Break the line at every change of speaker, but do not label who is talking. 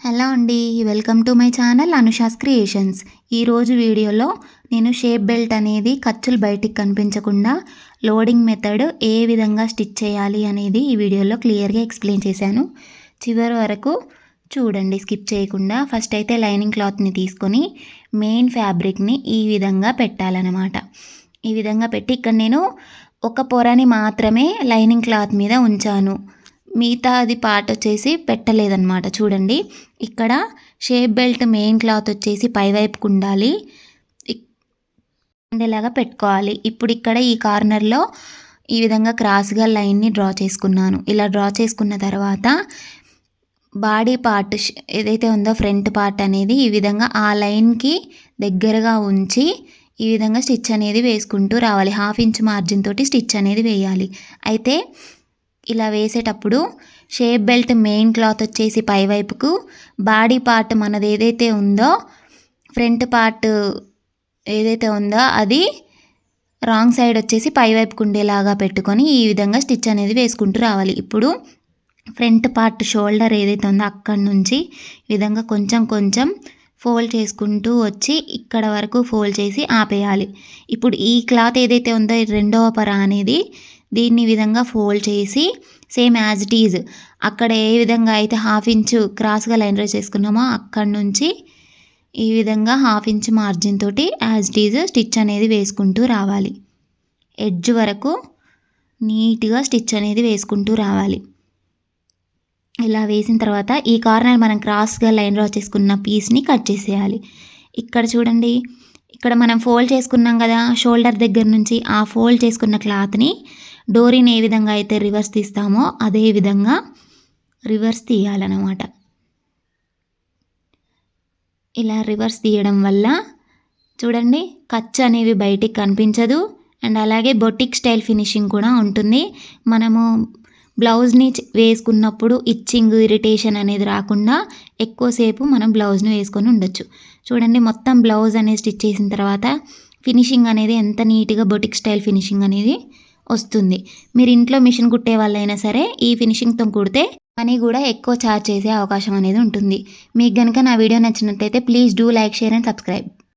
Hello అండి welcome to my channel Anusha's creations. ఈరోజు వీడియోలో నేను షేప్ బెల్ట్ అనేది ఖర్చులు బయటికి కనిపించకుండా లోడింగ్ మెథడ్ ఏ విధంగా స్టిచ్ చేయాలి అనేది ఈ వీడియోలో క్లియర్గా ఎక్స్ప్లెయిన్ చేశాను. చివరి వరకు చూడండి స్కిప్ చేయకుండా. ఫస్ట్ అయితే లైనింగ్ క్లాత్ని తీసుకొని మెయిన్ ఫ్యాబ్రిక్ని ఈ విధంగా పెట్టాలన్నమాట. ఈ విధంగా పెట్టి ఇక్కడ నేను ఒక పొరని మాత్రమే లైనింగ్ క్లాత్ మీద ఉంచాను. మిగతా అది పార్ట్ వచ్చేసి పెట్టలేదన్నమాట. చూడండి. ఇక్కడ షేప్ బెల్ట్ మెయిన్ క్లాత్ వచ్చేసి పైవైపుకు ఉండాలి. ఉండేలాగా పెట్టుకోవాలి. ఇప్పుడు ఇక్కడ ఈ కార్నర్లో ఈ విధంగా క్రాస్గా లైన్ని డ్రా చేసుకున్నాను. ఇలా డ్రా చేసుకున్న తర్వాత బాడీ పార్ట్ ఏదైతే ఉందో ఫ్రంట్ పార్ట్ అనేది ఈ విధంగా ఆ లైన్కి దగ్గరగా ఉంచి ఈ విధంగా స్టిచ్ అనేది వేసుకుంటూ రావాలి. హాఫ్ ఇంచ్ మార్జిన్ తోటి స్టిచ్ అనేది వేయాలి. అయితే ఇలా వేసేటప్పుడు షేప్ బెల్ట్ మెయిన్ క్లాత్ వచ్చేసి పైవైపుకు బాడీ పార్ట్ మనది ఏదైతే ఉందో ఫ్రంట్ పార్ట్ ఏదైతే ఉందో అది రాంగ్ సైడ్ వచ్చేసి పైవైపుకు ఉండేలాగా పెట్టుకొని ఈ విధంగా స్టిచ్ అనేది వేసుకుంటూ రావాలి. ఇప్పుడు ఫ్రంట్ పార్ట్ షోల్డర్ ఏదైతే ఉందో అక్కడి నుంచి ఈ విధంగా కొంచెం కొంచెం ఫోల్డ్ చేసుకుంటూ వచ్చి ఇక్కడ వరకు ఫోల్డ్ చేసి ఆపేయాలి. ఇప్పుడు ఈ క్లాత్ ఏదైతే ఉందో రెండవ పర అనేది దీన్ని విధంగా ఫోల్డ్ చేసి సేమ్ యాజ్ ఇట్ ఈజ్ అక్కడ ఏ విధంగా అయితే హాఫ్ ఇంచు క్రాస్గా లైన్ డ్రా చేసుకున్నామో అక్కడి నుంచి ఈ విధంగా హాఫ్ ఇంచ్ మార్జిన్ తోటి యాజ్ ఇట్ ఈజ్ స్టిచ్ అనేది వేసుకుంటూ రావాలి. ఎడ్జ్ వరకు నీట్గా స్టిచ్ అనేది వేసుకుంటూ రావాలి. ఇలా వేసిన తర్వాత ఈ కార్నర్ మనం క్రాస్గా లైన్ డ్రా చేసుకున్న పీస్ని కట్ చేసేయాలి. ఇక్కడ చూడండి ఇక్కడ మనం ఫోల్డ్ చేసుకున్నాం కదా షోల్డర్ దగ్గర నుంచి ఆ ఫోల్డ్ చేసుకున్న క్లాత్ని డోరీని ఏ విధంగా అయితే రివర్స్ తీస్తామో అదే విధంగా రివర్స్ తీయాలన్నమాట. ఇలా రివర్స్ తీయడం వల్ల చూడండి ఖర్చు అనేవి బయటికి కనిపించదు. అండ్ అలాగే బొటిక్ స్టైల్ ఫినిషింగ్ కూడా ఉంటుంది. మనము బ్లౌజ్ని వేసుకున్నప్పుడు ఇచ్చింగ్ ఇరిటేషన్ అనేది రాకుండా ఎక్కువసేపు మనం బ్లౌజ్ని వేసుకొని ఉండొచ్చు. చూడండి మొత్తం బ్లౌజ్ అనేది స్టిచ్ చేసిన తర్వాత ఫినిషింగ్ అనేది ఎంత నీట్గా బొటిక్ స్టైల్ ఫినిషింగ్ అనేది వస్తుంది. మీరు ఇంట్లో మిషన్ కుట్టే వాళ్ళైనా సరే ఈ ఫినిషింగ్తో కుడితే మనీ కూడా ఎక్కువ ఛార్జ్ చేసే అవకాశం అనేది ఉంటుంది. మీకు కనుక నా వీడియో నచ్చినట్లయితే please do like share and subscribe.